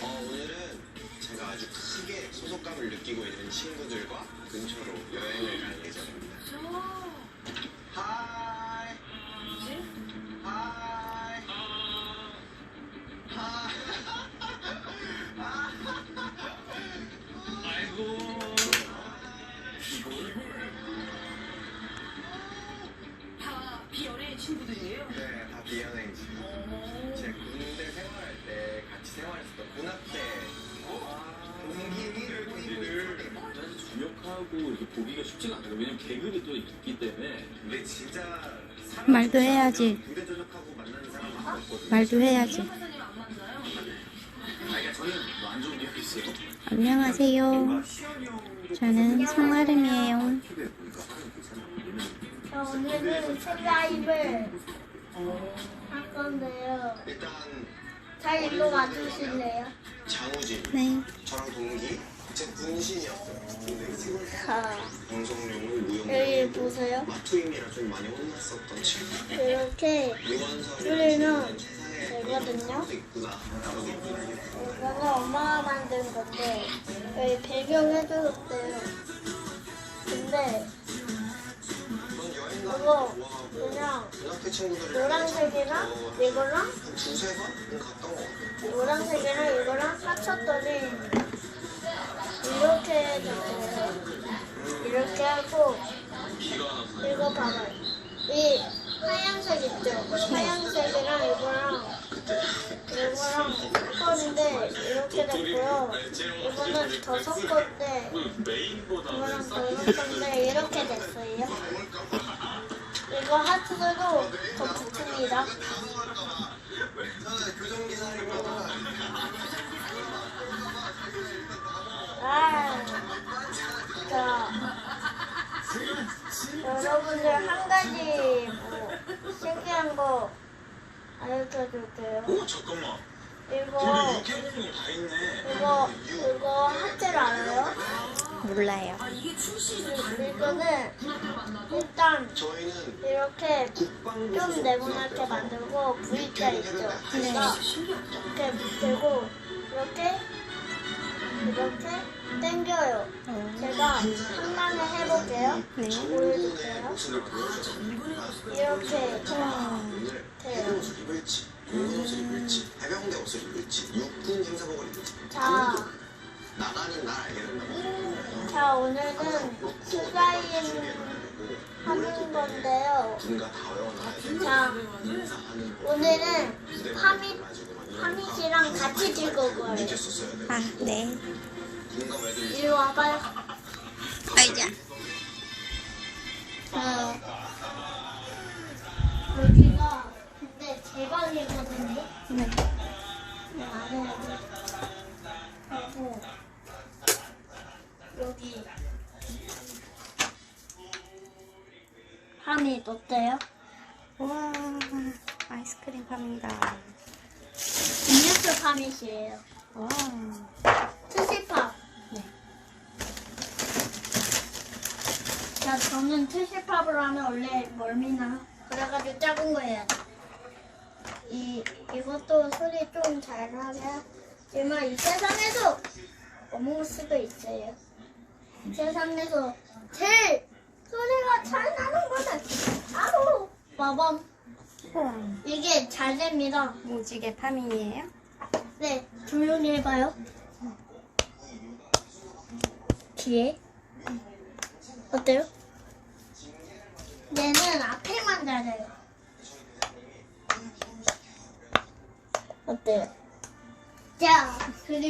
어 오늘은 제가 아주 크게 소속감을 느끼고 있는 친구들과 근처로 여행 네, 다 비연행지. 제 군대 생활할 때 같이 생활했었던 군합대 동기를 동기를. 사실 주역하고 이렇게 보기가 쉽지가 않아요. 왜냐면 개그도 또 있기 때문에. 근데 진짜 말도 해야지. 군대 전역하고 만나는 사람 은 없거든요. 말도 해야지. 아, 저는 뭐안 좋은 기억이 있어요. 안녕하세요. 저는 송아름이에요. 저 오늘은 슬라임을 할 건데요. 일단 잘 일로 와주실래요? 장우진 네. 저랑 동기 제 군신이었어요. 근데 지금 자, 방송용을 여기 무용으로 보세요. 마투임이라 좀 많이 혼났었던 친구. 이렇게 세상에 되거든요. 있구나. 이거는 엄마가 만든 건데 여기 배경 해주셨대요. 근데 넌 여행 가는 이거 거 좋아하고 그냥 친구들 노란색이랑 이거랑 한 두세 번 갔던 것 같아. 노란색이랑 이거랑 합쳤더니 이렇게 됐어요. 이렇게 하고 이거 봐봐요. 이 하얀색 있죠? 하얀색이랑 이거랑 이거랑 섞었는데 이렇게 됐고요. 이거는 더 섞었는데 이거랑 더 섞었는데 이렇게 됐어요. 이거 하트도 더 붙습니다. 아, 자, 여러분들 한 가지 뭐 신기한 거 알려줘 줄게요. 오, 잠깐만. 이거. 이거, 이거 하트를 알아요? 몰라요. 아 이거는 일단 저희는 이렇게 좀 네모나게 만들고 V자 있죠? 그러니까 이렇게 들고 이렇게 이렇게 당겨요. 제가 한 방에 해볼게요. 네. 보여줄게요. 이렇게 돼요. 입을지 자, 자 오늘은 슬라임 하는 건데요. 자, 오늘은 이런 파밋이랑 같이 찍을 거예요. 밑에 썼어야 돼 아, 네. 이리 와봐요. 아이자. 자, 여기 파밋 어때요? 우와, 아이스크림 팝니다. 음료수 파밋이에요. 와. 트시팝. 네. 자, 저는 트시팝을 하면 원래 멀미나. 그래가지고 작은 거 해야 돼. 이, 이것도 소리 좀잘 나게 하지만 이 세상에서 어묵 수도 있어요. 세상에서 제일 소리가 잘 나는 거는 바로. 우와. 이게 잘 됩니다. 무지개 파밍이에요? 네, 조용히 해봐요. 뒤에. 어때요? 얘는 앞에만 잘해요. 어때요? 자, 그리고